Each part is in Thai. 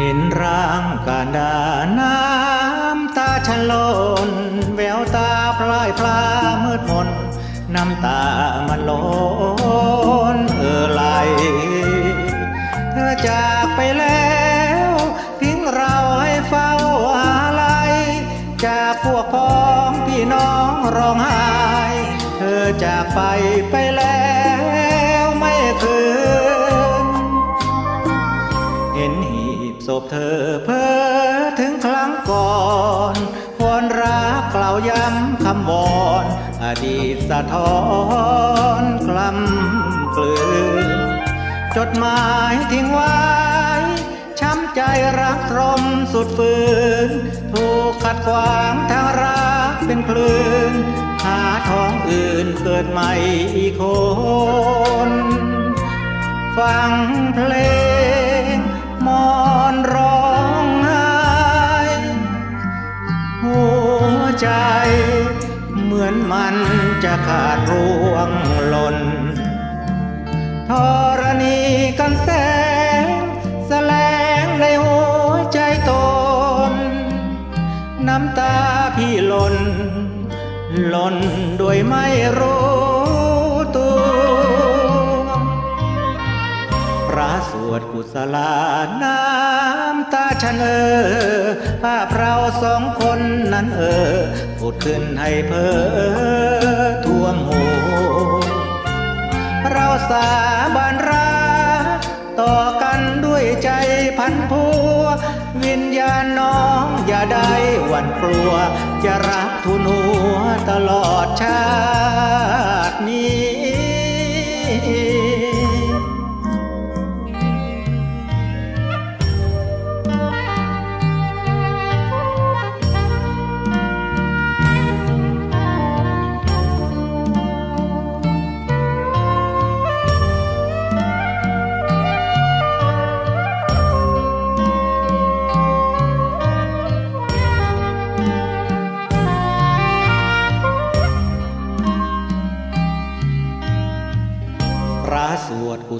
เห็นร่างกาดาน้ำตาฉันลนแววตาพลายพลามืดมนน้ำตามันล้นเออไหลเธอจากไปแล้วทิ้งเราให้เฝ้าอาลัยจากพวกพ้องพี่น้องร้องไห้ เธอจากไปไปแล้ว ศพเธอเพ้อถึงครั้งก่อนควอนรักกล่าวย้ำคำวอนอดีตสะท้อนกลำกลืนจดหมายทิ้งไว้ ช้ำใจรักตรมสุดฝืน ถูกขัดขวางทางรักเป็นคลื่น หาท้องอื่นเกิดใหม่อีกคน ฟังเพลงมอ นร้องไห้หัวใจเหมือนมันจะขาดร่วงหล่นธรณีกันแสงแสลงในหัวใจตน น้ำตาพี่หล่นหล่นโดยไม่รู้ตัวพระสวดกุศลา ฉันเออภาพเราสองคนนั้นเออพูดขึ้นให้เพ้อท่วมหูเราสาบานรักต่อกันด้วยใจพันพัววิญญาณน้องอย่าได้หวั่นกลัว จะรักทุนหัวตลอดชา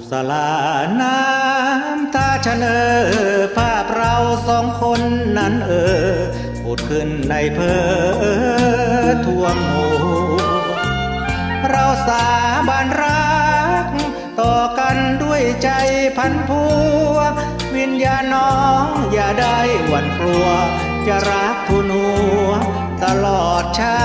สลาน้ำตาฉันเออภาพเราสองคนนั้นเออพูดขึ้นในเพอท่วมหูเราสาบานรัก ต่อกันด้วยใจพันพัว วิญญาณน้องอย่าได้หวั่นกลัว จะรักทุนัวตลอดชา